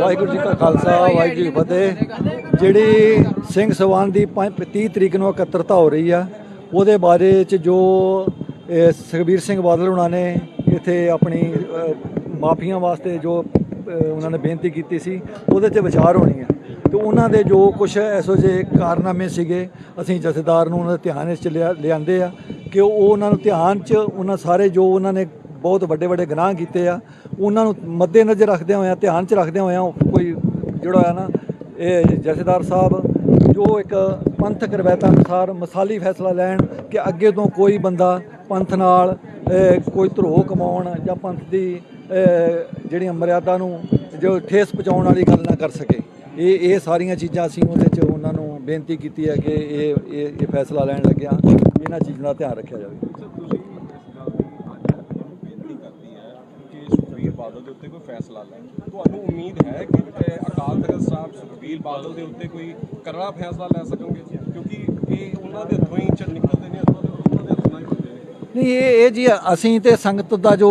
ਵਾਹਿਗੁਰੂ ਜੀ ਕਾ ਖਾਲਸਾ, ਵਾਹਿਗੁਰੂ ਜੀ ਫਤਿਹ। ਜਿਹੜੀ ਸਿੰਘ ਸਵਾਨ ਦੀ ਪੰਜ- 30 ਤਰੀਕ ਨੂੰ ਇਕੱਤਰਤਾ ਹੋ ਰਹੀ ਆ, ਉਹਦੇ ਬਾਰੇ ਚ ਜੋ ਸੁਖਬੀਰ ਸਿੰਘ ਬਾਦਲ ਉਹਨਾਂ ਨੇ ਇੱਥੇ ਆਪਣੀ ਮਾਫੀਆਂ ਵਾਸਤੇ ਜੋ ਉਹਨਾਂ ਨੇ ਬੇਨਤੀ ਕੀਤੀ ਸੀ, ਉਹਦੇ ਤੇ ਵਿਚਾਰ ਹੋਣੀ ਹੈ ਤੇ ਉਹਨਾਂ ਦੇ ਜੋ ਕੁਝ ਐਸੋ ਜਿਹੇ ਕਾਰਨਾਮੇ ਸੀਗੇ, ਅਸੀਂ ਜਥੇਦਾਰ ਨੂੰ ਉਹਨਾਂ ਦੇ ਧਿਆਨ ਵਿੱਚ ਲਿਆ- ਲਿਆਂਦੇ ਆ ਕਿ ਉਹ ਉਹਨਾਂ ਨੂੰ ਧਿਆਨ 'ਚ, ਉਹਨਾਂ ਸਾਰੇ ਜੋ ਉਹਨਾਂ ਨੇ ਬਹੁਤ ਵੱਡੇ ਵੱਡੇ ਗੁਨਾਹ ਕੀਤੇ ਆ। ਉਹਨਾਂ ਨੂੰ ਮੱਦੇ ਨਜ਼ਰ ਰੱਖਦਿਆਂ ਹੋਇਆਂ ਧਿਆਨ 'ਚ ਰੱਖਦਿਆਂ ਹੋਇਆਂ ਕੋਈ ਜਿਹੜਾ ਆ ਨਾ ਇਹ ਜਥੇਦਾਰ ਸਾਹਿਬ ਜੋ ਇੱਕ ਪੰਥਕ ਰਵਾਇਤਾਂ ਅਨੁਸਾਰ ਮਸਾਲੀ ਫੈਸਲਾ ਲੈਣ ਕਿ ਅੱਗੇ ਤੋਂ ਕੋਈ ਬੰਦਾ ਪੰਥ ਨਾਲ ਕੋਈ ਧਰੋਹ ਕਮਾਉਣ ਜਾਂ ਪੰਥ ਦੀ ਅਹ, ਜਿਹੜੀ ਮਰਿਆਦਾ ਨੂੰ ਜੋ ਠੇਸ ਪਹੁੰਚਾਉਣ ਵਾਲੀ ਗੱਲ ਨਾ ਕਰ ਸਕੇ। ਇਹ ਇਹ ਸਾਰੀਆਂ ਚੀਜ਼ਾਂ ਅਸੀਂ ਉਹਦੇ 'ਚ ਉਹਨਾਂ ਨੂੰ ਬੇਨਤੀ ਕੀਤੀ ਹੈ ਕਿ ਇਹ ਇਹ ਫੈਸਲਾ ਲੈਣ ਲੱਗਿਆ ਇਹਨਾਂ ਚੀਜ਼ਾਂ ਦਾ ਧਿਆਨ ਰੱਖਿਆ ਜਾਵੇ ਤੁਸੀਂ ਇਸ ਗੱਲ ਦੀ ਅੱਜ ਬੇਨਤੀ ਕਰਦੀ ਹੈ ਕਿ ਸੁਖਬੀਰ ਬਾਦਲ ਦੇ ਉੱਤੇ ਕੋਈ ਫੈਸਲਾ ਲੈਣ ਤੁਹਾਨੂੰ ਉਮੀਦ ਹੈ ਕਿ ਅਕਾਲ ਤਖਤ ਸਾਹਿਬ ਸੁਖਬੀਰ ਬਾਦਲ ਦੇ ਉੱਤੇ ਕੋਈ ਕਰੜਾ ਫੈਸਲਾ ਲੈ ਸਕਣਗੇ? ਕਿਉਂਕਿ ਇਹ ਉਹਨਾਂ ਦੇ ਹੱਥੋਂ ਹੀ ਚ ਨਿਕਲਦੇ ਨੇ, ਉਹਨਾਂ ਦੇ ਹੱਥੋਂ ਹੀ ਹੁੰਦੇ ਨੇ। ਨਹੀਂ, ਇਹ ਇਹ ਜੀ, ਅਸੀਂ ਤੇ ਸੰਗਤ ਦਾ ਜੋ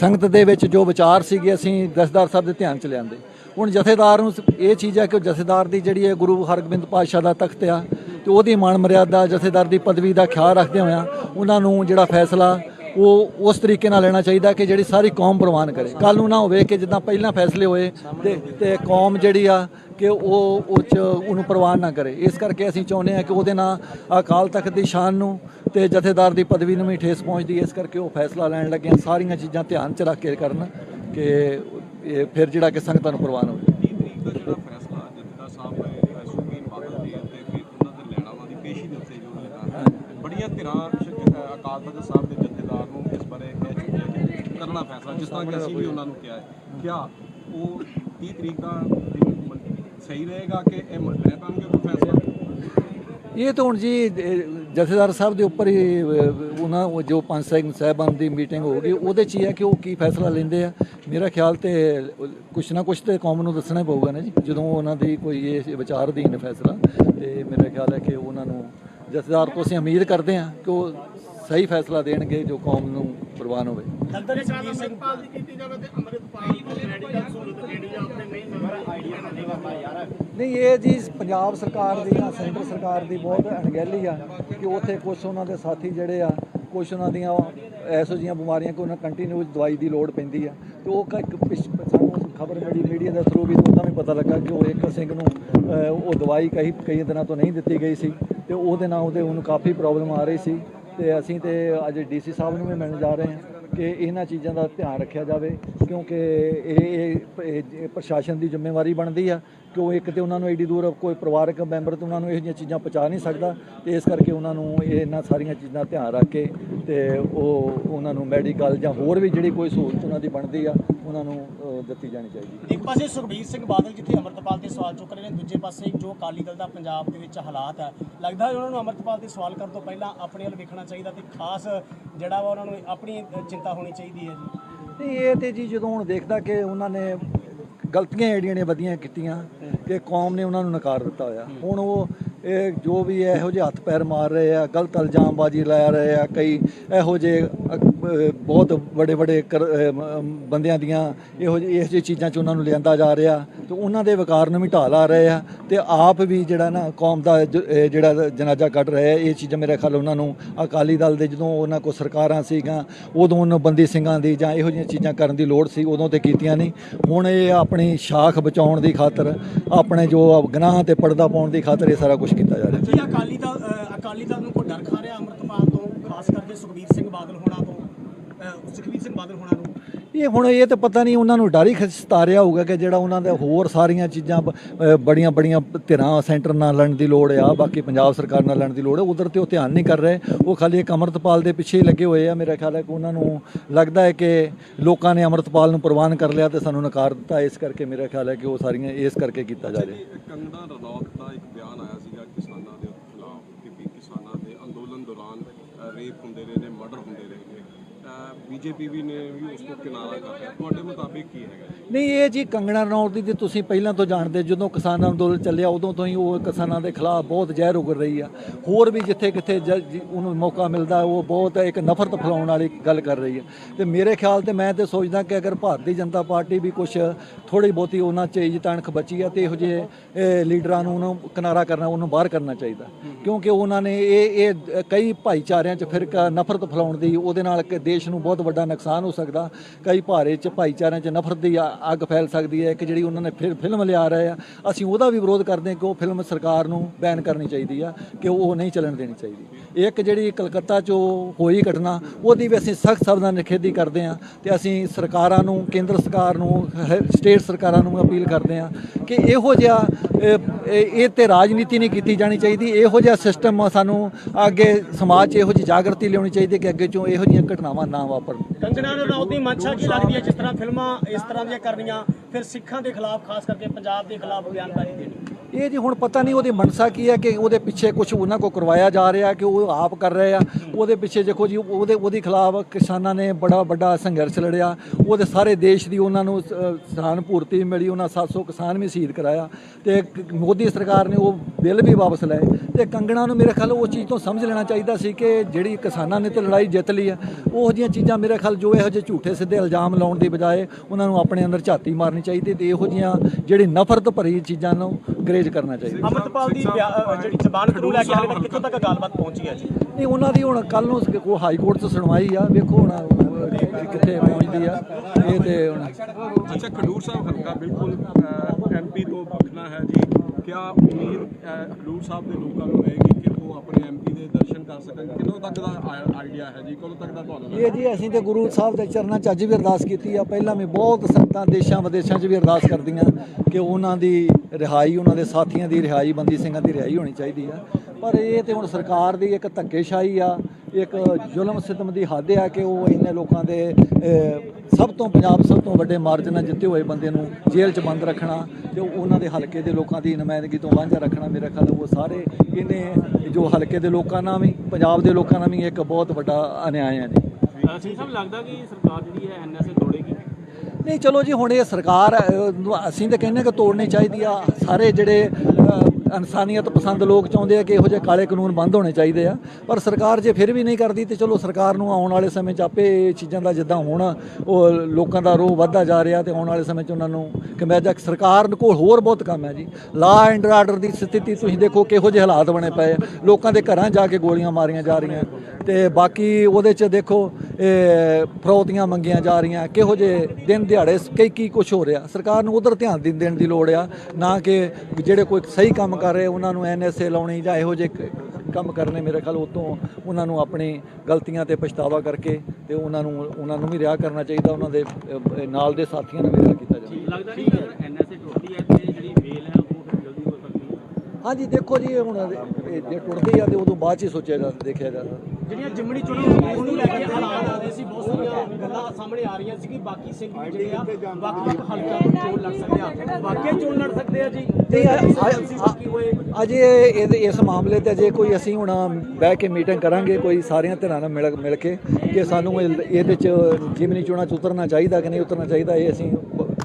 ਸੰਗਤ ਦੇ ਵਿੱਚ ਜੋ ਵਿਚਾਰ ਸੀਗੇ, ਅਸੀਂ ਦਸਦਾਰ ਸਾਹਿਬ ਦੇ ਧਿਆਨ ਚ ਲਿਆਂਦੇ। ਹੁਣ ਜਥੇਦਾਰ ਨੂੰ ਇਹ ਚੀਜ਼ ਹੈ ਕਿ ਜਥੇਦਾਰ ਦੀ ਜਿਹੜੀ ਹੈ ਗੁਰੂ ਹਰਗੋਬਿੰਦ ਪਾਤਸ਼ਾਹ ਦਾ ਤਖਤ ਆ, ਤੇ ਉਹਦੀ ਮਾਣ ਮਰਿਆਦਾ ਜਥੇਦਾਰ ਦੀ ਪਦਵੀ ਦਾ ਖਿਆਲ ਰੱਖਦੇ ਹੋਇਆ ਉਹਨਾਂ ਨੂੰ ਜਿਹੜਾ ਫੈਸਲਾ ਉਹ ਉਸ ਤਰੀਕੇ ਨਾਲ ਲੈਣਾ ਚਾਹੀਦਾ ਕਿ ਜਿਹੜੀ ਸਾਰੀ ਕੌਮ ਪ੍ਰਵਾਨ ਕਰੇ। ਕੱਲ ਨੂੰ ਨਾ ਹੋਵੇ ਕਿ ਜਿੱਦਾਂ ਪਹਿਲਾਂ ਫੈਸਲੇ ਹੋਏ ਤੇ ਤੇ ਕੌਮ ਜਿਹੜੀ ਆ ਕਿ ਉਹ ਉਹ ਚ ਉਹਨੂੰ ਪ੍ਰਵਾਨ ਨਾ ਕਰੇ। ਇਸ ਕਰਕੇ ਅਸੀਂ ਚਾਹੁੰਦੇ ਹਾਂ ਕਿ ਉਹਦੇ ਨਾਲ ਅਕਾਲ ਤਖਤ ਦੀ ਸ਼ਾਨ ਨੂੰ ਤੇ ਜਥੇਦਾਰ ਦੀ ਪਦਵੀ ਨੂੰ ਵੀ ਠੇਸ ਪਹੁੰਚਦੀ। ਇਸ ਕਰਕੇ ਉਹ ਫੈਸਲਾ ਲੈਣ ਲੱਗੇ। ਸਾਰੀਆਂ ਚੀਜ਼ਾਂ ਧਿਆਨ ਚ ਰੱਖ ਕੇ ਕਰਨ ਕਿ ਇਹ ਫਿਰ ਜਿਹੜਾ ਕਿ ਸੰਗਤਾਂ ਨੂੰ ਪ੍ਰਵਾਨ ਹੋਵੇ। 30 ਤਰੀਕ ਦਾ ਜਿਹੜਾ ਫੈਸਲਾ ਜਥੇਦਾਰ ਸਾਹਿਬ ਨੇ ਅਹ, ਸੁਖਬੀਰ ਬਾਦਲ ਦੇ ਉੱਤੇ ਫਿਰ ਉਹਨਾਂ ਦੇ ਲੈਣਾ ਉਹਨਾਂ ਦੀ ਪੇਸ਼ੀ ਦੇ ਉੱਤੇ ਜੋ ਲਿਖਾ ਬੜੀਆਂ ਧਿਰਾਂ ਅਕਾਲ ਤਖਤ ਸਾਹਿਬ ਦੇ ਜਥੇਦਾਰ ਨੂੰ ਇਸ ਬਾਰੇ ਕਹਿ ਚੁੱਕੀਆਂ ਕਰਨਾ ਫੈਸਲਾ ਜਿਸ ਤਰ੍ਹਾਂ ਕਿ ਅਸੀਂ ਵੀ ਉਹਨਾਂ ਨੂੰ ਕਿਹਾ ਹੈ। ਕਿਆ ਉਹ 30 ਤਰੀਕ ਦਾ ਦਿਨ ਸਹੀ ਰਹੇਗਾ ਕਿ ਇਹ ਲੈ ਪਾਣਗੇ ਕੋਈ ਫੈਸਲਾ? ਇਹ ਤਾਂ ਹੁਣ ਜੀ ਜਥੇਦਾਰ ਸਾਹਿਬ ਦੇ ਉੱਪਰ ਹੀ ਉਹਨਾਂ ਉਹ ਜੋ ਪੰਜ ਸਿੰਘ ਸਾਹਿਬਾਨ ਦੀ ਮੀਟਿੰਗ ਹੋਊਗੀ ਉਹਦੇ 'ਚ ਹੀ ਹੈ ਕਿ ਉਹ ਕੀ ਫੈਸਲਾ ਲੈਂਦੇ ਆ। ਮੇਰਾ ਖਿਆਲ ਤੇ ਕੁਛ ਨਾ ਕੁਛ ਤੇ ਕੌਮ ਨੂੰ ਦੱਸਣਾ ਹੀ ਪਊਗਾ ਨਾ ਜੀ ਜਦੋਂ ਉਹਨਾਂ ਦੀ ਕੋਈ ਇਹ ਵਿਚਾਰ ਅਧੀਨ ਫੈਸਲਾ ਤੇ ਮੇਰਾ ਖਿਆਲ ਹੈ ਕਿ ਉਹਨਾਂ ਨੂੰ ਜਥੇਦਾਰ ਤੋਂ ਅਸੀਂ ਉਮੀਦ ਕਰਦੇ ਹਾਂ ਕਿ ਉਹ ਸਹੀ ਫੈਸਲਾ ਦੇਣਗੇ ਜੋ ਕੌਮ ਨੂੰ ਪ੍ਰਵਾਨ ਹੋਵੇ। ਨਹੀਂ ਸੁਖਬੀਰ ਸਿੰਘ ਦੀ ਕੀਤੀ ਜਾਵੇ ਤੇ ਅੰਮ੍ਰਿਤਪਾਲ ਨੂੰ ਮੈਡੀਕਲ ਸਹੂਲਤ ਦੇਣੀ ਜਾਂ ਆਪਣੇ ਨਹੀਂ ਨੰਬਰ ਆਈਡੀਆ ਨਾ ਦੇਗਾ ਯਾਰ। ਨਹੀਂ ਇਹ ਜੀ ਪੰਜਾਬ ਸਰਕਾਰ ਦੀ ਜਾਂ ਸੈਂਟਰ ਸਰਕਾਰ ਦੀ ਬਹੁਤ ਅਣਗਹਿਲੀ ਆ ਕਿ ਉੱਥੇ ਕੁਝ ਉਹਨਾਂ ਦੇ ਸਾਥੀ ਜਿਹੜੇ ਆ ਕੁਝ ਉਹਨਾਂ ਦੀਆਂ ਐਸੋ ਜੀਆਂ ਬਿਮਾਰੀਆਂ ਕਿ ਉਹਨਾਂ ਕੰਟੀਨਿਊਸ ਦਵਾਈ ਦੀ ਲੋੜ ਪੈਂਦੀ ਆ। ਤੇ ਉਹ ਕ- ਇੱਕ ਪਿਛ- ਸਾਨੂੰ ਖਬਰ ਮਿਲੀ ਮੀਡੀਆ ਦੇ ਥਰੂ ਵੀ ਉਦੋਂ ਵੀ ਪਤਾ ਲੱਗਾ ਕਿ ਉਹ ਇੱਕ ਸਿੰਘ ਨੂੰ ਉਹ ਦਵਾਈ ਕਈ ਕਈ ਦਿਨਾਂ ਤੋਂ ਨਹੀਂ ਦਿੱਤੀ ਗਈ ਸੀ ਤੇ ਉਹਦੇ ਨਾਲ ਉਹਦੇ ਉਹਨੂੰ ਕਾਫੀ ਪ੍ਰੋਬਲਮ ਆ ਰਹੀ ਸੀ। ਤੇ ਅਸੀਂ ਤੇ ਅੱਜ ਡੀਸੀ ਸਾਹਿਬ ਨੂੰ ਵੀ ਮਿਲਣ ਜਾ ਰਹੇ ਹਾਂ ਕਿ ਇਹਨਾਂ ਚੀਜ਼ਾਂ ਦਾ ਧਿਆਨ ਰੱਖਿਆ ਜਾਵੇ, ਕਿਉਂਕਿ ਇਹ, ਇਹ- ਪ੍ਰਸ਼ਾਸਨ ਦੀ ਜ਼ਿੰਮੇਵਾਰੀ ਬਣਦੀ ਆ ਕਿ ਉਹ ਇੱਕ ਤੇ ਉਹਨਾਂ ਨੂੰ ਐਡੀ ਦੂਰ ਕੋਈ ਪਰਿਵਾਰਕ ਮੈਂਬਰ ਤੇ ਉਹਨਾਂ ਨੂੰ ਇਹੋ ਜਿਹੀਆਂ ਚੀਜ਼ਾਂ ਪਹੁੰਚਾ ਨਹੀਂ ਸਕਦਾ ਤੇ ਇਸ ਕਰਕੇ ਉਹਨਾਂ ਨੂੰ ਇਹ ਇਹਨਾਂ ਸਾਰੀਆਂ ਚੀਜ਼ਾਂ ਧਿਆਨ ਰੱਖ ਕੇ ਤੇ ਉਹ ਉਹਨਾਂ ਨੂੰ ਮੈਡੀਕਲ ਜਾਂ ਹੋਰ ਵੀ ਜਿਹੜੀ ਕੋਈ ਸਹੂਲਤ ਉਹਨਾਂ ਦੀ ਬਣਦੀ ਆ ਉਹਨਾਂ ਨੂੰ ਦਿੱਤੀ ਜਾਣੀ ਚਾਹੀਦੀ ਇੱਕ ਪਾਸੇ ਸੁਖਬੀਰ ਸਿੰਘ ਬਾਦਲ ਜਿੱਥੇ ਅੰਮ੍ਰਿਤਪਾਲ ਤੇ ਸਵਾਲ ਚੁੱਕ ਰਹੇ ਨੇ ਦੂਜੇ ਪਾਸੇ ਜੋ ਅਕਾਲੀ ਦਲ ਦਾ ਪੰਜਾਬ ਦੇ ਵਿੱਚ ਹਾਲਾਤ ਹੈ ਲੱਗਦਾ ਹੈ ਉਹਨਾਂ ਨੂੰ ਅੰਮ੍ਰਿਤਪਾਲ ਤੇ ਸਵਾਲ ਕਰਨ ਤੋਂ ਪਹਿਲਾਂ ਆਪਣੇ ਵੱਲ ਵੇਖਣਾ ਚਾਹੀਦਾ ਤੇ ਖਾਸ ਜਿਹੜਾ ਵਾ ਉਹਨਾਂ ਨੂੰ ਆਪਣੀ ਚਿੰਤਾ ਹੋਣੀ ਚਾਹੀਦੀ ਹੈ ਜੀ। ਨਹੀਂ ਇਹ ਤੇ ਜੀ ਜਦੋਂ ਹੁਣ ਦੇਖਦਾ ਕਿ ਉਹਨਾਂ ਨੇ ਗਲਤੀਆਂ ਜਿਹੜੀਆਂ ਨੇ ਵਧੀਆਂ ਕੀਤੀਆਂ ਕਿ ਕੌਮ ਨੇ ਉਹਨਾਂ ਨੂੰ ਨਕਾਰ ਦਿੱਤਾ ਹੋਇਆ। ਹੁਣ ਉਹ ਇਹ ਜੋ ਵੀ ਹੈ ਇਹੋ ਜਿਹੇ ਹੱਥ ਪੈਰ ਮਾਰ ਰਹੇ ਆ ਗਲਤ ਇਲਜ਼ਾਮਬਾਜ਼ੀ ਲਾ ਰਹੇ ਆ ਕਈ ਇਹੋ ਜਿਹੇ ਬਹੁਤ ਵੱਡੇ ਵੱਡੇ ਕਰ- ਬੰਦਿਆਂ ਦੀਆਂ ਇਹੋ ਜਿਹੇ ਇਹੋ ਜਿਹੀ ਚੀਜ਼ਾਂ 'ਚ ਉਹਨਾਂ ਨੂੰ ਲਿਆਂਦਾ ਜਾ ਰਿਹਾ। ਤੇ ਉਹਨਾਂ ਦੇ ਵਕਾਰ ਨੂੰ ਵੀ ਢਾਲ ਆ ਰਹੇ ਆ। ਤੇ ਆਪ ਵੀ ਜਿਹੜਾ ਨਾ ਕੌਮ ਦਾ ਜਿਹੜਾ ਜਨਾਜ਼ਾ ਕੱਢ ਰਹੇ ਆ, ਇਹ ਚੀਜ਼ਾਂ ਮੇਰੇ ਖਿਆਲ ਉਹਨਾਂ ਨੂੰ ਅਕਾਲੀ ਦਲ ਦੇ ਜਦੋਂ ਉਹਨਾਂ ਕੋ ਸਰਕਾਰਾਂ ਸੀਗੀਆਂ, ਉਦੋਂ ਉਹਨਾਂ ਬੰਦੀ ਸਿੰਘਾਂ ਦੀ ਜਾਂ ਇਹੋ ਜਿਹੀਆਂ ਚੀਜ਼ਾਂ ਕਰਨ ਦੀ ਲੋੜ ਸੀ, ਉਦੋਂ ਤੇ ਕੀਤੀਆਂ ਨਹੀਂ। ਹੁਣ ਇਹ ਆਪਣੀ ਸ਼ਾਖ ਬਚਾਉਣ ਦੀ ਖਾਤਰ, ਆਪਣੇ ਜੋ ਗੁਨਾਹ ਤੇ ਪਰਦਾ ਪਾਉਣ ਦੀ ਖਾਤਰ ਇਹ ਸਾਰਾ ਕੁਝ ਕੀਤਾ ਜਾ ਰਿਹਾ। ਕੀ ਅਕਾਲੀ ਦਲ ਅਕਾਲੀ ਦਲ ਨੂੰ ਕੋਈ ਡਰ ਖਾ ਰਿਹਾ ਅੰਮ੍ਰਿਤਪਾਲ ਤੋਂ, ਖਾਸ ਕਰਕੇ ਸੁਖਬੀਰ ਸਿੰਘ ਬਾਦਲ ਹੋਣਾ ਤੋਂ? ਅ, ਸੁਖਬੀਰ ਸਿੰਘ ਬਾਦਲ ਹੋਣਾ ਨੂੰ? ਇਹ ਹੁਣ ਇਹ ਤਾਂ ਪਤਾ ਨਹੀਂ ਉਹਨਾਂ ਨੂੰ ਡਰ ਹੀ ਖ- ਸਤਾ ਰਿਹਾ ਹੋਊਗਾ ਕਿ ਜਿਹੜਾ ਉਹਨਾਂ ਦੇ ਹੋਰ ਸਾਰੀਆਂ ਚੀਜ਼ਾਂ ਬੜੀਆਂ ਬੜੀਆਂ ਧਿਰਾਂ ਸੈਂਟਰ ਨਾਲ ਲੜਨ ਦੀ ਲੋੜ ਆ ਬਾਕੀ ਪੰਜਾਬ ਸਰਕਾਰ ਨਾਲ ਲੜਨ ਦੀ ਲੋੜ ਹੈ ਉਧਰ ਤੇ ਉਹ ਧਿਆਨ ਨਹੀਂ ਕਰ ਰਹੇ। ਉਹ ਖਾਲੀ ਇੱਕ ਅਮਰਤਪਾਲ ਦੇ ਪਿੱਛੇ ਲੱਗੇ ਹੋਏ ਆ ਮੇਰਾ ਖਿਆਲ ਹੈ ਕਿ ਉਹਨਾਂ ਨੂੰ ਲੱਗਦਾ ਹੈ ਕਿ ਲੋਕਾਂ ਨੇ ਅਮਰਤਪਾਲ ਨੂੰ ਪ੍ਰਵਾਨ ਕਰ ਲਿਆ ਤੇ ਸਾਨੂੰ ਨਕਾਰ ਦਿੱਤਾ ਇਸ ਕਰਕੇ ਮੇਰਾ ਖਿਆਲ ਹੈ ਕਿ ਉਹ ਸਾਰੀਆਂ ਇਸ ਕਰਕੇ ਕੀਤਾ ਜਾ ਰਿਹਾ। ਜੀ ਕੰਗਣਾ ਰਣੌਤ ਦਾ ਇੱਕ ਬਿਆਨ ਆਇਆ ਸੀਗਾ ਕਿਸਾਨਾਂ ਦੇ ਖਿਲਾਫ ਕਿ ਵੀ ਕਿਸਾਨਾਂ ਦੇ ਅੰਦੋਲਨ ਦੌਰਾਨ ਅ, ਰੇਪ ਹੁੰਦੇ ਰਹੇ ਨੇ ਮਰਡਰ ਹੁੰਦੇ ਰਹੇ ਨੇ। ਅ, ਬੀਜੇਪੀ ਵੀ ਨੇ ਵੀ ਉਸ ਤੋਂ ਕਿਨਾਰਾ ਕਰ ਰਿਹਾ ਤੁਹਾਡੇ ਮੁਤਾਬਿਕ ਕੀ ਹੈਗਾ ਜੀ? ਨਹੀਂ ਇਹ ਜੀ ਕੰਗਣਾ ਰਣੌਤ ਦੀ ਤੇ ਤੁਸੀਂ ਪਹਿਲਾਂ ਤੋਂ ਜਾਣਦੇ ਜਦੋਂ ਕਿਸਾਨ ਅੰਦੋਲਨ ਚੱਲਿਆ ਉਦੋਂ ਤੋਂ ਹੀ ਉਹ ਕਿਸਾਨਾਂ ਦੇ ਖਿਲਾਫ ਬਹੁਤ ਜ਼ਹਿਰ ਉਗਰ ਰਹੀ ਆ। ਹੋਰ ਵੀ ਜਿੱਥੇ ਕਿੱਥੇ ਉਹਨੂੰ ਮੌਕਾ ਮਿਲਦਾ ਉਹ ਬਹੁਤ ਇੱਕ ਨਫ਼ਰਤ ਫੈਲਾਉਣ ਵਾਲੀ ਗੱਲ ਕਰ ਰਹੀ ਹੈ ਤੇ ਮੇਰੇ ਖਿਆਲ ਤੇ ਮੈਂ ਤੇ ਸੋਚਦਾ ਕਿ ਅਗਰ ਭਾਰਤੀ ਜਨਤਾ ਪਾਰਟੀ ਵੀ ਕੁਝ ਥੋੜੀ ਬਹੁਤੀ ਉਹਨਾਂ 'ਚ ਇੱਜ਼ਤ ਅਣਖ ਬਚੀ ਆ ਤੇ ਇਹੋ ਜਿਹੇ ਲੀਡਰਾਂ ਨੂੰ ਉਹਨੂੰ ਕਿਨਾਰਾ ਕਰਨਾ ਉਹਨੂੰ ਬਾਹਰ ਕਰਨਾ ਚਾਹੀਦਾ। ਕਿਉਂਕਿ ਉਹਨਾਂ ਨੇ ਇਹ ਇਹ ਕਈ ਭਾਈਚਾਰਿਆਂ 'ਚ ਫਿਰ ਨਫ਼ਰਤ ਫੈਲਾਉਣ ਦੀ ਉਹਦੇ ਨਾਲ ਕਿ ਦੇਸ਼ ਨੂੰ ਬਹੁਤ ਵੱਡਾ ਨੁਕਸਾਨ ਹੋ ਸਕਦਾ। ਕਈ ਭਾਰੇ 'ਚ ਭਾਈਚਾਰਿਆਂ 'ਚ ਨਫ਼ਰਤ ਦੀ ਅੱਗ ਫੈਲ ਸਕਦੀ ਹੈ। ਇੱਕ ਜਿਹੜੀ ਉਹਨਾਂ ਨੇ ਫਿਰ ਫਿਲਮ ਲਿਆ ਰਹੇ ਆ, ਅਸੀਂ ਉਹਦਾ ਵੀ ਵਿਰੋਧ ਕਰਦੇ ਹਾਂ ਕਿ ਉਹ ਫਿਲਮ ਸਰਕਾਰ ਨੂੰ ਬੈਨ ਕਰਨੀ ਚਾਹੀਦੀ ਆ, ਕਿ ਉਹ ਨਹੀਂ ਚੱਲਣ ਦੇਣੀ ਚਾਹੀਦੀ। ਇੱਕ ਜਿਹੜੀ ਕਲਕੱਤਾ 'ਚ ਉਹ ਹੋਈ ਘਟਨਾ, ਉਹਦੀ ਵੀ ਅਸੀਂ ਸਖਤ ਸ਼ਬਦਾਂ ਨਾਲ ਨਿਖੇਧੀ ਕਰਦੇ ਹਾਂ ਤੇ ਅਸੀਂ ਸਰਕਾਰਾਂ ਨੂੰ, ਕੇਂਦਰ ਸਰਕਾਰ ਨੂੰ, ਹ- ਸਟੇਟ ਸਰਕਾਰਾਂ ਨੂੰ ਅਪੀਲ ਕਰਦੇ ਹਾਂ ਕਿ ਇਹੋ ਜਿਹਾ ਇਹ- ਇਹ ਤੇ ਰਾਜਨੀਤੀ ਨਹੀਂ ਕੀਤੀ ਜਾਣੀ ਚਾਹੀਦੀ। ਇਹੋ ਜਿਹਾ ਸਿਸਟਮ ਸਾਨੂੰ ਅੱਗੇ ਸਮਾਜ 'ਚ ਇਹੋ ਜਿਹੀ ਜਾਗਰਤੀ ਲਿਆਉਣੀ ਚਾਹੀਦੀ ਹੈ ਕਿ ਅੱਗੇ ਚੋਂ ਇਹੋ ਜਿਹੀਆਂ ਘਟਨਾਵਾਂ ਨਾ ਵਾਪਰਨ ਕੰਗਣਾ ਰਣੌਤ ਦੀ ਮਨਸ਼ਾ ਕੀ ਲੱਗਦੀ ਹੈ, ਜਿਸ ਤਰ੍ਹਾਂ ਫਿਲਮਾਂ ਇਸ ਤਰ੍ਹਾਂ ਦੀਆਂ ਕਰਨੀਆਂ, ਫਿਰ ਸਿੱਖਾਂ ਦੇ ਖਿਲਾਫ, ਖਾਸ ਕਰਕੇ ਪੰਜਾਬ ਦੇ ਖਿਲਾਫ ਬਿਆਨਬਾਜ਼ੀ ਦੇਣੀ। ਇਹ ਜੀ ਹੁਣ ਪਤਾ ਨਹੀਂ ਉਹਦੀ ਮਨਸਾ ਕੀ ਹੈ ਕਿ ਉਹਦੇ ਪਿੱਛੇ ਕੁਝ ਉਹਨਾਂ ਕੋ ਕਰਵਾਇਆ ਜਾ ਰਿਹਾ ਕਿ ਉਹ ਆਪ ਕਰ ਰਹੇ ਆ। ਉਹਦੇ ਪਿੱਛੇ ਦੇਖੋ ਜੀ, ਉਹਦੇ ਉਹਦੇ ਖਿਲਾਫ ਕਿਸਾਨਾਂ ਨੇ ਬੜਾ ਵੱਡਾ ਸੰਘਰਸ਼ ਲੜਿਆ। ਉਹਦੇ ਸਾਰੇ ਦੇਸ਼ ਦੀ ਉਹਨਾਂ ਨੂੰ ਸ- ਸਹਾਨਪੂਰਤੀ ਮਿਲੀ, ਉਹਨਾਂ 700 ਕਿਸਾਨ ਵੀ ਸ਼ਹੀਦ ਕਰਾਇਆ। ਤੇ ਮੋਦੀ ਸਰਕਾਰ ਨੇ ਉਹ ਬਿੱਲ ਵੀ ਵਾਪਸ ਲਏ। ਤੇ ਕੰਗਣਾ ਨੂੰ ਮੇਰੇ ਖਿਆਲ ਉਹ ਚੀਜ਼ ਤੋਂ ਸਮਝ ਲੈਣਾ ਚਾਹੀਦਾ ਸੀ ਕਿ ਜਿਹੜੀ ਕਿਸਾਨਾਂ ਨੇ ਤੇ ਲੜਾਈ ਜਿੱਤ ਲਈ ਆ, ਉਹ ਜਿਹੀਆਂ ਚੀਜ਼ਾਂ ਮੇਰੇ ਖਿਆਲ ਜੋ ਇਹੋ ਜਿਹੇ ਝੂਠੇ ਸਿੱਧੇ ਇਲਜ਼ਾਮ ਲਾਉਣ ਦੀ ਬਜਾਏ ਉਹਨਾਂ ਨੂੰ ਆਪਣੇ ਅੰਦਰ ਝਾਤੀ ਮਾਰਨੀ ਚਾਹੀਦੀ ਤੇ ਇਹੋ ਜਿਹੀਆਂ ਜਿਹੜੀ ਨਫ਼ਰਤ ਭਰੀ ਚੀਜ਼ਾਂ ਨੂੰ ਗਰੇਜ ਕਰਨਾ ਚਾਹੀਦਾ। ਅਮਰਤਪਾਲ ਦੀ ਜਿਹੜੀ ਜ਼ਬਾਨ ਨੂੰ ਲੈ ਕੇ ਹਾਲੇ ਤੱਕ ਕਿੱਥੋਂ ਤੱਕ ਗੱਲਬਾਤ ਪਹੁੰਚੀ ਹੈ ਜੀ? ਨਹੀਂ ਉਹਨਾਂ ਦੀ ਹੁਣ ਕੱਲ ਨੂੰ ਕੋ ਹਾਈ ਕੋਰਟ 'ਚ ਸੁਣਵਾਈ ਆ। ਵੇਖੋ ਹੁਣ ਕਿੱਥੇ ਪਹੁੰਚਦੀ ਆ। ਇਹ ਤੇ ਹੁਣ ਅੱਛਾ ਖਡੂਰ ਸਾਹਿਬ ਹਲਕਾ ਬਿਲਕੁਲ ਐਮਪੀ ਤੋਂ ਵੱਖਣਾ ਹੈ ਜੀ। ਕਿਆ ਉਮੀਦ ਖਡੂਰ ਸਾਹਿਬ ਦੇ ਲੋਕਾਂ ਨੂੰ ਰਹੇਗੀ ਉਹ ਆਪਣੇ ਐਮਪੀ ਦੇ ਦਰਸ਼ਨ ਕਰ ਸਕਣ। ਕਿਦੋਂ ਤੱਕ ਦਾ ਆਈਡੀਆ ਹੈ ਜੀ? ਕਦੋਂ ਤੱਕ ਦਾ ਤੁਹਾਨੂੰ ਇਹ ਜੀ ਅਸੀਂ ਤੇ ਗੁਰੂ ਸਾਹਿਬ ਦੇ ਚਰਨਾਂ 'ਚ ਅੱਜ ਵੀ ਅਰਦਾਸ ਕੀਤੀ ਆ। ਪਹਿਲਾਂ ਵੀ ਬਹੁਤ ਸੰਗਤਾਂ ਦੇਸ਼ਾਂ ਵਿਦੇਸ਼ਾਂ 'ਚ ਵੀ ਅਰਦਾਸ ਕਰਦੀਆਂ ਕਿ ਉਹਨਾਂ ਦੀ ਰਿਹਾਈ, ਉਹਨਾਂ ਦੇ ਸਾਥੀਆਂ ਦੀ ਰਿਹਾਈ, ਬੰਦੀ ਸਿੰਘਾਂ ਦੀ ਰਿਹਾਈ ਹੋਣੀ ਚਾਹੀਦੀ ਆ। ਪਰ ਇਹ ਤੇ ਹੁਣ ਸਰਕਾਰ ਦੀ ਇੱਕ ਧੱਕੇਸ਼ਾਹੀ ਆ। ਇੱਕ ਜ਼ੁਲਮ ਸਿਤਮ ਦੀ ਹੱਦ ਆ ਕਿ ਉਹ ਇੰਨੇ ਲੋਕਾਂ ਦੇ ਸਭ ਤੋਂ ਪੰਜਾਬ ਸਭ ਤੋਂ ਵੱਡੇ ਮਾਰਜਨ ਨਾਲ ਜਿੱਤੇ ਹੋਏ ਬੰਦੇ ਨੂੰ ਜੇਲ੍ਹ 'ਚ ਬੰਦ ਰੱਖਣਾ ਤੇ ਉਹਨਾਂ ਦੇ ਹਲਕੇ ਦੇ ਲੋਕਾਂ ਦੀ ਨੁਮਾਇੰਦਗੀ ਤੋਂ ਵਾਂਝਾ ਰੱਖਣਾ ਮੇਰਾ ਖਿਆਲ ਉਹ ਸਾਰੇ ਇਹਨੇ ਜੋ ਹਲਕੇ ਦੇ ਲੋਕਾਂ ਨਾਲ ਵੀ ਪੰਜਾਬ ਦੇ ਲੋਕਾਂ ਨਾਲ ਵੀ ਇੱਕ ਬਹੁਤ ਵੱਡਾ ਅਨਿਆਏ ਆ ਜੀ। ਸਿੰਘ ਸਾਹਿਬ ਲੱਗਦਾ ਕਿ ਸਰਕਾਰ ਜਿਹੜੀ ਹੈ ਐਨਐਸਏ ਤੋੜੇਗੀ? ਨਹੀਂ ਚਲੋ ਜੀ ਹੁਣ ਇਹ ਸਰਕਾਰ ਹੈ, ਅਸੀਂ ਤਾਂ ਕਹਿੰਦੇ ਕਿ ਤੋੜਨੀ ਚਾਹੀਦੀ ਆ। ਸਾਰੇ ਜਿਹੜੇ ਇਨਸਾਨੀਅਤ ਪਸੰਦ ਲੋਕ ਚਾਹੁੰਦੇ ਆ ਕਿ ਇਹੋ ਜਿਹੇ ਕਾਲੇ ਕਾਨੂੰਨ ਬੰਦ ਹੋਣੇ ਚਾਹੀਦੇ ਆ। ਪਰ ਸਰਕਾਰ ਜੇ ਫਿਰ ਵੀ ਨਹੀਂ ਕਰਦੀ ਤੇ ਚਲੋ ਸਰਕਾਰ ਨੂੰ ਆਉਣ ਵਾਲੇ ਸਮੇਂ 'ਚ ਆਪੇ ਇਹ ਚੀਜ਼ਾਂ ਦਾ ਜਿੱਦਾਂ ਹੁਣ ਉਹ ਲੋਕਾਂ ਦਾ ਰੋਹ ਵੱਧਦਾ ਜਾ ਰਿਹਾ ਤੇ ਆਉਣ ਵਾਲੇ ਸਮੇਂ 'ਚ ਉਹਨਾਂ ਨੂੰ ਕਮਿਆਜਾ ਸਰਕਾਰ ਕੋਲ ਹੋਰ ਬਹੁਤ ਕੰਮ ਹੈ ਜੀ। ਲਾ ਐਂਡ ਆਰਡਰ ਦੀ ਸਥਿਤੀ ਤੁਸੀਂ ਦੇਖੋ ਕਿਹੋ ਜਿਹੇ ਹਾਲਾਤ ਬਣੇ ਪਏ ਆ। ਲੋਕਾਂ ਦੇ ਘਰਾਂ ਜਾ ਕੇ ਗੋਲੀਆਂ ਮਾਰੀਆਂ ਜਾ ਰਹੀਆਂ। ਤੇ ਬਾਕੀ ਉਹਦੇ 'ਚ ਦੇਖੋ ਫਰੌਤੀਆਂ ਮੰਗੀਆਂ ਜਾ ਰਹੀਆਂ ਕਿਹੋ ਜਿਹੇ ਦਿਨ ਦਿਹਾੜੇ ਕਈ ਕੀ ਕੁਝ ਹੋ ਰਿਹਾ? ਸਰਕਾਰ ਨੂੰ ਉਧਰ ਧਿਆਨ ਦੇਣ ਦੀ ਲੋੜ ਆ ਨਾ ਕਿ ਜਿਹੜੇ ਕੋਈ ਸਹੀ ਕੰਮ ਕਰ ਰਹੇ ਉਹਨਾਂ ਨੂੰ ਐਨਐਸਏ ਲਾਉਣੀ ਜਾਂ ਇਹੋ ਕ- ਕੰਮ ਕਰਨੇ ਮੇਰੇ ਖਿਆਲ ਉਤੋਂ ਉਹਨਾਂ ਨੂੰ ਆਪਣੀ ਗਲਤੀਆਂ ਤੇ ਪਛਤਾਵਾ ਕਰਕੇ ਤੇ ਉਹਨਾਂ ਨੂੰ ਉਹਨਾਂ ਨੂੰ ਵੀ ਰਿਹਾ ਕਰਨਾ ਚਾਹੀਦਾ ਉਹਨਾਂ ਦੇ ਨਾਲ ਦੇ ਸਾਥੀਆਂ ਨੂੰ ਵੀ ਰਿਹਾ ਕੀਤਾ ਜਾਵੇ। ਲੱਗਦਾ ਨਹੀਂ ਕਿ ਅਗਰ ਐਨਐਸਏ ਟੁੱਟਦੀ ਹੈ ਤੇ ਜਿਹੜੀ ਵੇਲ ਹੈ ਉਹ ਫਿਰ ਜਲਦੀ ਹੋ ਸਕਦੀ ਹੈ? ਹਾਂਜੀ ਦੇਖੋ ਜੀ ਹੁਣ ਜੇ ਟੁੱਟਦੀ ਆ ਤੇ ਉਦੋਂ ਬਾਅਦ ਚ ਹੀ ਸੋਚਿਆ ਜਾ ਦੇਖਿਆ ਜਾਂਦਾ ਜਿਹੜੀਆਂ ਜਿਮਣੀ ਚੋਣਾਂ ਨੂੰ ਲੈ ਕੇ ਹਾਲਾਤ ਆ ਰਹੇ ਸੀ ਬਹੁਤ ਸਾਰੀਆਂ ਗੱਲਾਂ ਸਾਹਮਣੇ ਆ ਰਹੀਆਂ ਸੀ ਕਿ ਬਾਕੀ ਸਿੰਘ ਵੀ ਜਿਹੜੇ ਆ ਹਲਕਿਆਂ ਤੋਂ ਚੋਣ ਲੜ ਸਕਦੇ ਆ। ਵਾਕਈ ਚੋਣ ਲੜ ਸਕਦੇ ਆ ਜੀ? ਬਾਕੀ ਅਜੇ ਇਸ ਮਾਮਲੇ ਤੇ ਅਜੇ ਕੋਈ ਅਸੀਂ ਹੁਣ ਬਹਿ ਕੇ ਮੀਟਿੰਗ ਕਰਾਂਗੇ ਕੋਈ ਸਾਰੀਆਂ ਧਿਰਾਂ ਨਾਲ ਮਿਲ ਮਿਲ ਕੇ ਕਿ ਸਾਨੂੰ ਇਹ- ਇਹਦੇ ਚ ਜਿਮਨੀ ਚੋਣਾਂ ਚ ਉਤਰਨਾ ਚਾਹੀਦਾ ਕਿ ਨਹੀਂ ਉਤਰਨਾ ਚਾਹੀਦਾ ਇਹ ਅਸੀਂ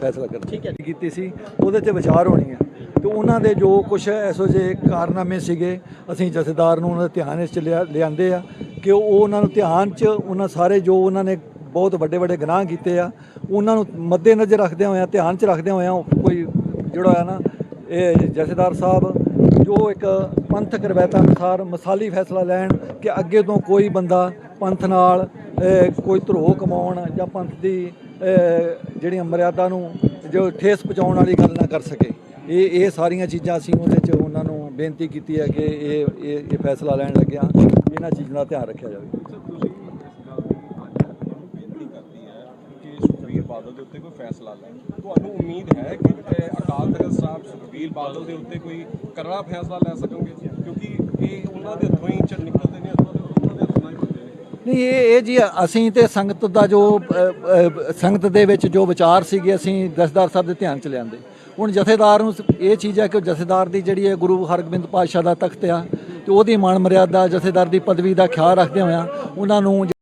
ਫੈਸਲਾ ਕਰਨਾ ਠੀਕ ਹੈ ਕੀਤੀ ਸੀ ਉਹਦੇ ਤੇ ਵਿਚਾਰ ਹੋਣੀ ਹੈ। ਤੇ ਉਹਨਾਂ ਦੇ ਜੋ ਕੁਝ ਐਸੋ ਜਿਹੇ ਕਾਰਨਾਮੇ ਸੀਗੇ ਅਸੀਂ ਜਥੇਦਾਰ ਨੂੰ ਉਹਨਾਂ ਦੇ ਧਿਆਨ ਵਿੱਚ ਲਿਆ ਲਿਆਂਦੇ ਆ। ਕਿ ਉਹ ਉਹਨਾਂ ਨੂੰ ਧਿਆਨ ਚ ਉਹਨਾਂ ਸਾਰੇ ਜੋ ਉਹਨਾਂ ਨੇ ਬਹੁਤ ਵੱਡੇ ਵੱਡੇ ਗੁਨਾਹ ਕੀਤੇ ਆ ਉਹਨਾਂ ਨੂੰ ਮੱਦੇ ਨਜ਼ਰ ਰੱਖਦਿਆਂ ਹੋਇਆਂ ਧਿਆਨ ਚ ਰੱਖਦਿਆਂ ਹੋਇਆਂ ਕੋਈ ਜਿਹੜਾ ਆ ਨਾ ਇਹ ਜਥੇਦਾਰ ਸਾਹਿਬ ਜੋ ਇੱਕ ਪੰਥਕ ਰਵਾਇਤਾਂ ਅਨੁਸਾਰ ਮਸਾਲੀ ਫੈਸਲਾ ਲੈਣ ਕਿ ਅੱਗੇ ਤੋਂ ਕੋਈ ਬੰਦਾ ਪੰਥ ਨਾਲ ਕੋਈ ਧਰੋਹ ਕਮਾਉਣ ਜਾਂ ਪੰਥ ਦੀ ਅਹ, ਜਿਹੜੀਆਂ ਮਰਿਆਦਾ ਨੂੰ ਜੋ ਠੇਸ ਪਹੁੰਚਾਉਣ ਵਾਲੀ ਗੱਲ ਨਾ ਕਰ ਸਕੇ। ਇਹ ਇਹ ਸਾਰੀਆਂ ਚੀਜ਼ਾਂ ਅਸੀਂ ਉਹਦੇ 'ਚ ਉਹਨਾਂ ਨੂੰ ਬੇਨਤੀ ਕੀਤੀ ਹੈ ਕਿ ਇਹ ਇਹ ਫੈਸਲਾ ਲੈਣ ਲੱਗਿਆ। ਇਹਨਾਂ ਚੀਜ਼ਾਂ ਦਾ ਧਿਆਨ ਰੱਖਿਆ ਜਾਵੇ। ਸਰ ਤੁਸੀਂ ਇਸ ਗੱਲ ਦੀ ਅੱਜ ਬੇਨਤੀ ਕਰਦੀ ਹੈ ਕਿ ਸੁਖਬੀਰ ਬਾਦਲ ਦੇ ਉੱਤੇ ਕੋਈ ਫੈਸਲਾ ਲੈਣ ਤੁਹਾਨੂੰ ਉਮੀਦ ਹੈ ਕਿ ਅਹ, ਅਕਾਲ ਤਖਤ ਸਾਹਿਬ ਸੁਖਬੀਰ ਬਾਦਲ ਦੇ ਉੱਤੇ ਕੋਈ ਕਰੜਾ ਫੈਸਲਾ ਲੈ ਸਕਣਗੇ? ਕਿਉਂਕਿ ਇਹ ਉਹਨਾਂ ਦੇ ਹੱਥੋਂ ਹੀ ਚ ਨਿਕਲਦੇ ਨੇ ਉਹਨਾਂ ਦੇ ਉਹਨਾਂ ਦੇ ਹੱਥੋਂ ਹੀ ਹੁੰਦੇ ਨੇ। ਨਹੀਂ ਇਹ ਇਹ ਜੀ ਅਸੀਂ ਤੇ ਸੰਗਤ ਦਾ ਜੋ ਸੰਗਤ ਦੇ ਵਿੱਚ ਜੋ ਵਿਚਾਰ ਸੀਗੇ ਅਸੀਂ ਦਸਦਾਰ ਸਾਹਿਬ ਦੇ ਧਿਆਨ ਚ ਲਿਆਂਦੇ। ਹੁਣ ਜਥੇਦਾਰ ਨੂੰ ਇਹ ਚੀਜ਼ ਹੈ ਕਿ ਜਥੇਦਾਰ ਦੀ ਜਿਹੜੀ ਹੈ ਗੁਰੂ ਹਰਗੋਬਿੰਦ ਪਾਤਸ਼ਾਹ ਦਾ ਤਖਤ ਆ ਤੇ ਉਹਦੀ ਮਾਣ ਮਰਿਆਦਾ ਜਥੇਦਾਰ ਦੀ ਪਦਵੀ ਦਾ ਖਿਆਲ ਰੱਖਦੇ ਹੋਇਆ ਉਹਨਾਂ ਨੂੰ